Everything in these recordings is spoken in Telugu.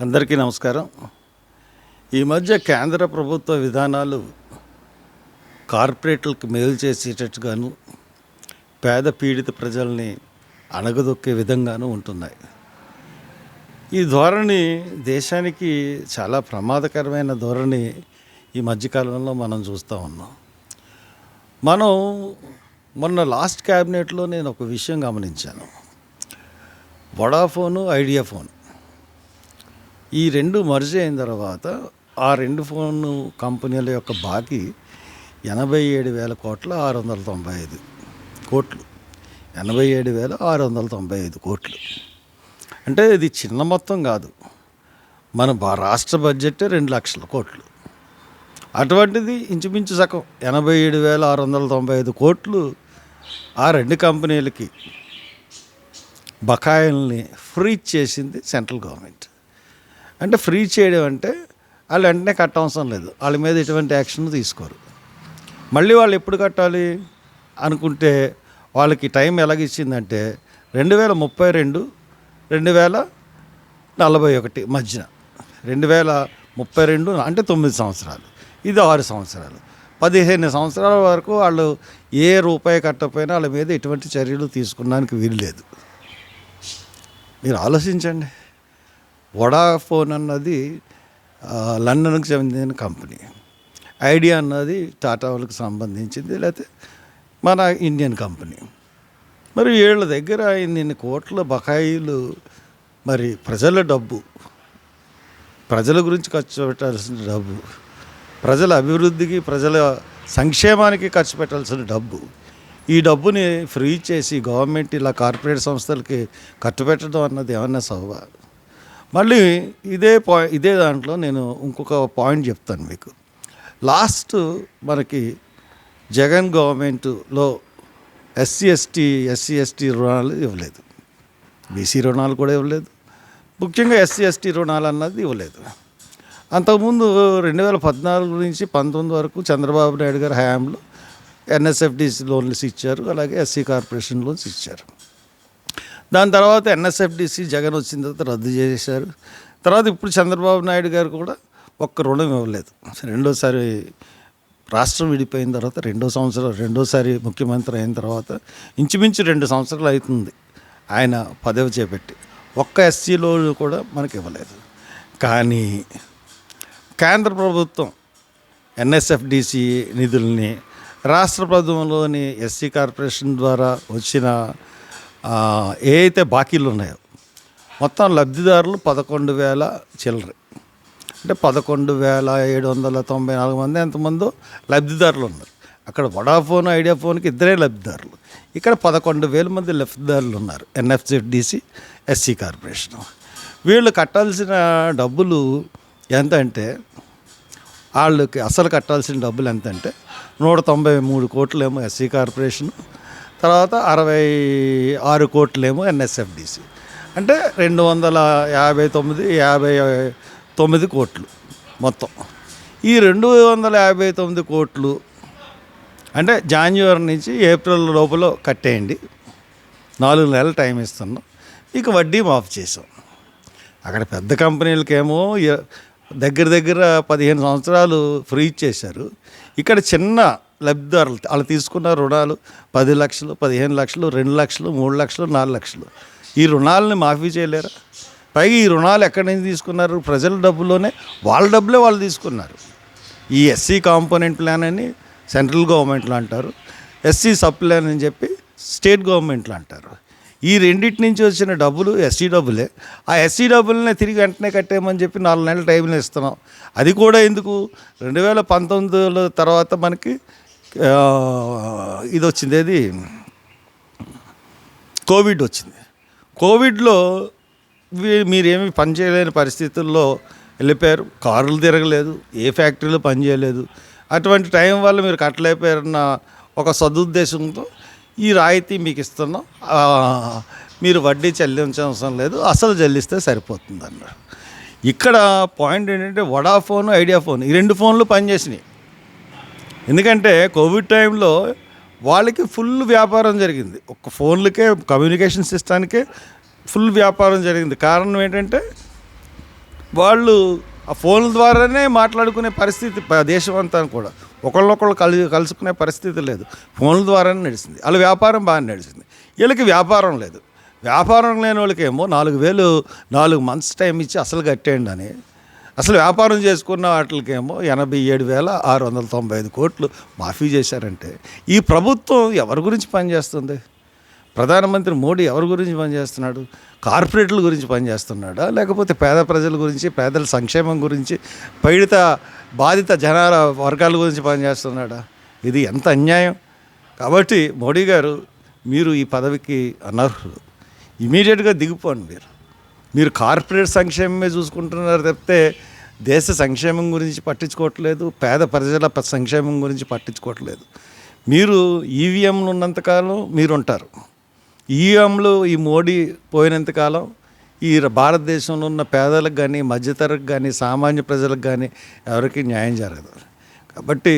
అందరికీ నమస్కారం. ఈ మధ్య కేంద్ర ప్రభుత్వ విధానాలు కార్పొరేట్లకు మేలు చేసేటట్టుగాను పేద పీడిత ప్రజల్ని అణగదొక్కే విధంగాను ఉంటున్నాయి. ఈ ధోరణి దేశానికి చాలా ప్రమాదకరమైన ధోరణి ఈ మధ్యకాలంలో మనం చూస్తూ ఉన్నాం. మనం మొన్న లాస్ట్ క్యాబినెట్లో నేను ఒక విషయం గమనించాను. వడాఫోను ఐడియా ఫోన్ ఈ రెండు మర్జ్ అయిన తర్వాత ఆ రెండు ఫోన్ కంపెనీల యొక్క బాకీ ఎనభై ఏడు వేల కోట్ల ఆరు వందల తొంభై ఐదు కోట్లు. ఎనభై ఏడు వేల ఆరు వందల తొంభై ఐదు కోట్లు. అంటే ఇది చిన్న మొత్తం కాదు. మన రాష్ట్ర బడ్జెట్ రెండు లక్షల కోట్లు. అటువంటిది ఇంచుమించు సగం. ఎనభై ఏడు వేల ఆరు వందల తొంభై ఐదు కోట్లు ఆ రెండు కంపెనీలకి. బకాయిల్ని ఫ్రీ చేసింది సెంట్రల్ గవర్నమెంట్. అంటే ఫ్రీ చేయడం అంటే వాళ్ళు వెంటనే కట్టవసరం లేదు. వాళ్ళ మీద ఎటువంటి యాక్షన్ తీసుకోరు. మళ్ళీ వాళ్ళు ఎప్పుడు కట్టాలి అనుకుంటే వాళ్ళకి టైం ఎలాగిచ్చిందంటే రెండు వేల ముప్పై రెండు రెండు వేల నలభై ఒకటి మధ్యన. రెండు వేల ముప్పై రెండు అంటే తొమ్మిది సంవత్సరాలు. ఇది ఆరు సంవత్సరాలు. పదిహేను సంవత్సరాల వరకు వాళ్ళు ఏ రూపాయి కట్టకపోయినా వాళ్ళ మీద ఎటువంటి చర్యలు తీసుకున్నానికి వీలు లేదు మీరు ఆలోచించండి. వడాఫోన్ అన్నది లండన్కి చెందిన కంపెనీ. ఐడియా అన్నది టాటా వాళ్ళకి సంబంధించింది లేకపోతే మన ఇండియన్ కంపెనీ. మరి వీళ్ళ దగ్గర ఇన్ని కోట్ల బకాయిలు మరి ప్రజల డబ్బు ప్రజల గురించి ఖర్చు పెట్టాల్సిన డబ్బు ప్రజల అభివృద్ధికి ప్రజల సంక్షేమానికి ఖర్చు పెట్టాల్సిన డబ్బు ఈ డబ్బుని ఫ్రీ చేసి గవర్నమెంట్ ఇలా కార్పొరేట్ సంస్థలకి కట్టుబెట్టడం అన్నది ఏమన్నా సవ్వా మళ్ళీ ఇదే పాయింట్ ఇదే దాంట్లో నేను ఇంకొక పాయింట్ చెప్తాను మీకు. లాస్ట్ మనకి జగన్ గవర్నమెంట్లో ఎస్సీ ఎస్టీ ఎస్సీ ఎస్టీ రుణాలు ఇవ్వలేదు. బీసీ రుణాలు కూడా ఇవ్వలేదు. ముఖ్యంగా ఎస్సీ ఎస్టీ రుణాలు అన్నది ఇవ్వలేదు. అంతకుముందు రెండు వేల పద్నాలుగు నుంచి పంతొమ్మిది వరకు చంద్రబాబు నాయుడు గారి హయాంలో ఎన్ఎస్ఎఫ్డిసి లోన్స్ ఇచ్చారు అలాగే ఎస్సీ కార్పొరేషన్ లోన్స్ ఇచ్చారు. దాని తర్వాత ఎన్ఎస్ఎఫ్డిసి జగన్ వచ్చిన తర్వాత రద్దు చేశారు. తర్వాత ఇప్పుడు చంద్రబాబు నాయుడు గారు కూడా ఒక్క రుణం ఇవ్వలేదు. రెండోసారి రాష్ట్రం విడిపోయిన తర్వాత రెండో సంవత్సరం రెండోసారి ముఖ్యమంత్రి అయిన తర్వాత ఇంచుమించు రెండు సంవత్సరాలు అవుతుంది ఆయన పదవి చేపట్టి. ఒక్క ఎస్సీలో కూడా మనకి ఇవ్వలేదు. కానీ కేంద్ర ప్రభుత్వం ఎన్ఎస్ఎఫ్డిసి నిధుల్ని రాష్ట్ర ప్రభుత్వంలోని ఎస్సీ కార్పొరేషన్ ద్వారా వచ్చిన ఏ అయితే బాకీలు ఉన్నాయో మొత్తం లబ్ధిదారులు పదకొండు వేల చిల్లర. అంటే పదకొండు వేల ఏడు వందల తొంభై నాలుగు మంది ఎంతమందో లబ్ధిదారులు ఉన్నారు. అక్కడ వడాఫోన్ ఐడియా ఫోన్కి ఇద్దరే లబ్ధిదారులు. ఇక్కడ పదకొండు వేల మంది లబ్ధిదారులు ఉన్నారు ఎన్ఎఫ్జెడ్డిసి ఎస్సీ కార్పొరేషన్. వీళ్ళు కట్టాల్సిన డబ్బులు ఎంత అంటే వాళ్ళకి అసలు కట్టాల్సిన డబ్బులు ఎంత అంటే నూట తొంభై మూడు కోట్లేమో ఎస్సీ కార్పొరేషన్ తర్వాత అరవై ఆరు కోట్లేమో ఎన్ఎస్ఎఫ్డిసి. అంటే రెండు వందల యాభై తొమ్మిది యాభై తొమ్మిది కోట్లు మొత్తం. ఈ రెండు వందల యాభై తొమ్మిది కోట్లు అంటే జాన్యువరి నుంచి ఏప్రిల్ లోపల కట్టేయండి. నాలుగు నెలలు టైం ఇస్తున్నాం. ఇక వడ్డీ మాఫ్ చేసాం. అక్కడ పెద్ద కంపెనీలకేమో దగ్గర దగ్గర పదిహేను సంవత్సరాలు ఫ్రీ ఇచ్చేశారు. ఇక్కడ చిన్న లబ్ధిదారులు వాళ్ళు తీసుకున్న రుణాలు పది లక్షలు పదిహేను లక్షలు రెండు లక్షలు మూడు లక్షలు నాలుగు లక్షలు. ఈ రుణాలని మాఫీ చేయలేరా? పైగా ఈ రుణాలు ఎక్కడి నుంచి తీసుకున్నారు? ప్రజల డబ్బులోనే వాళ్ళ డబ్బులే వాళ్ళు తీసుకున్నారు. ఈ ఎస్సీ కాంపోనెంట్ ప్లాన్ అని సెంట్రల్ గవర్నమెంట్లు అంటారు. ఎస్సీ సబ్ ప్లాన్ అని చెప్పి స్టేట్ గవర్నమెంట్లు అంటారు. ఈ రెండింటి నుంచి వచ్చిన డబ్బులు ఎస్సీ డబ్బులే ఆ ఎస్సీ డబ్బులనే తిరిగి వెంటనే కట్టేయమని చెప్పి నాలుగు నెలల టైంలో ఇస్తున్నాం. అది కూడా ఎందుకు? రెండు వేల పంతొమ్మిదిలో తర్వాత మనకి ఇది వచ్చింది. అది కోవిడ్ వచ్చింది. కోవిడ్లో మీరేమి పని చేయలేని పరిస్థితుల్లో వెళ్ళిపోయారు. కార్లు తిరగలేదు ఏ ఫ్యాక్టరీలో పని చేయలేదు. అటువంటి టైం వల్ల మీరు కట్టలేకపోయారన్న ఒక సదుద్దేశంతో ఈ రాయితీ మీకు ఇస్తున్నాం. మీరు వడ్డీ చెల్లించవసరం లేదు. అసలు చెల్లిస్తే సరిపోతుంది అన్నారు. ఇక్కడ పాయింట్ ఏంటంటే వడాఫోన్ ఐడియా ఫోన్ ఈ రెండు ఫోన్లు పనిచేసినాయి. ఎందుకంటే కోవిడ్ టైంలో వాళ్ళకి ఫుల్ వ్యాపారం జరిగింది. ఒక ఫోన్లకే కమ్యూనికేషన్ సిస్టానికే ఫుల్ వ్యాపారం జరిగింది. కారణం ఏంటంటే వాళ్ళు ఆ ఫోన్ల ద్వారానే మాట్లాడుకునే పరిస్థితి దేశం అంతా కూడా. ఒకళ్ళొకళ్ళు కలి కలుసుకునే పరిస్థితి లేదు. ఫోన్ల ద్వారానే నడిచింది వాళ్ళ వ్యాపారం బాగా నడిచింది వీళ్ళకి వ్యాపారం లేదు. వ్యాపారం లేని వాళ్ళకేమో నాలుగు వేలు నాలుగు మంత్స్ టైం ఇచ్చి అసలు కట్టేయండి అని. అసలు వ్యాపారం చేసుకున్న వాటికేమో ఎనభై ఏడు వేల ఆరు వందల తొంభై ఐదు కోట్లు మాఫీ చేశారంటే. ఈ ప్రభుత్వం ఎవరి గురించి పనిచేస్తుంది? ప్రధానమంత్రి మోడీ ఎవరి గురించి పనిచేస్తున్నాడు? కార్పొరేట్ల గురించి పనిచేస్తున్నాడా? లేకపోతే పేద ప్రజల గురించి పేదల సంక్షేమం గురించి పీడిత బాధిత జనాల వర్గాల గురించి పనిచేస్తున్నాడా? ఇది ఎంత అన్యాయం? కాబట్టి మోడీ గారు మీరు ఈ పదవికి అనర్హులు. ఇమీడియట్గా దిగిపోండి మీరు. మీరు కార్పొరేట్ సంక్షేమమే చూసుకుంటున్నారు తప్పితే దేశ సంక్షేమం గురించి పట్టించుకోవట్లేదు పేద ప్రజల సంక్షేమం గురించి పట్టించుకోవట్లేదు. మీరు ఈవీఎంలు ఉన్నంతకాలం మీరు ఈ ఈవీఎంలు ఈ మోడీ పోయినంతకాలం ఈ భారతదేశంలో ఉన్న పేదలకు కానీ మధ్యతరకు కానీ సామాన్య ప్రజలకు కానీ ఎవరికి న్యాయం జరగదు. కాబట్టి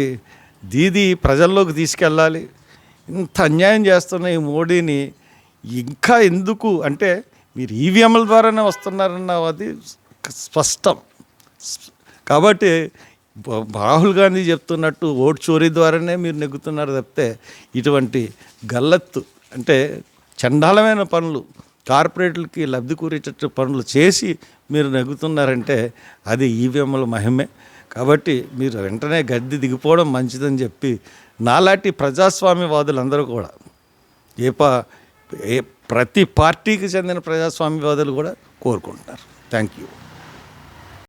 దీది ప్రజల్లోకి తీసుకెళ్ళాలి. ఇంత అన్యాయం చేస్తున్న ఈ మోడీని ఇంకా ఎందుకు అంటే మీరు ఈవీఎంల ద్వారానే వస్తున్నారన్న అది స్పష్టం. కాబట్టి రాహుల్ గాంధీ చెప్తున్నట్టు ఓటు చోరీ ద్వారానే మీరు నెగ్గుతున్నారు తప్పితే ఇటువంటి గల్లత్తు అంటే చండాలమైన పనులు కార్పొరేట్లకి లబ్ధి కూరేటట్టు పనులు చేసి మీరు నెగ్గుతున్నారంటే అది ఈవీఎంల మహిమే. కాబట్టి మీరు వెంటనే గద్దె దిగిపోవడం మంచిదని చెప్పి నాలాంటి ప్రజాస్వామ్యవాదులందరూ కూడా ఏ పా ఏ ప్రతి పార్టీకి చెందిన ప్రజాస్వామ్యవాదులు కూడా కోరుకుంటున్నారు. Thank you.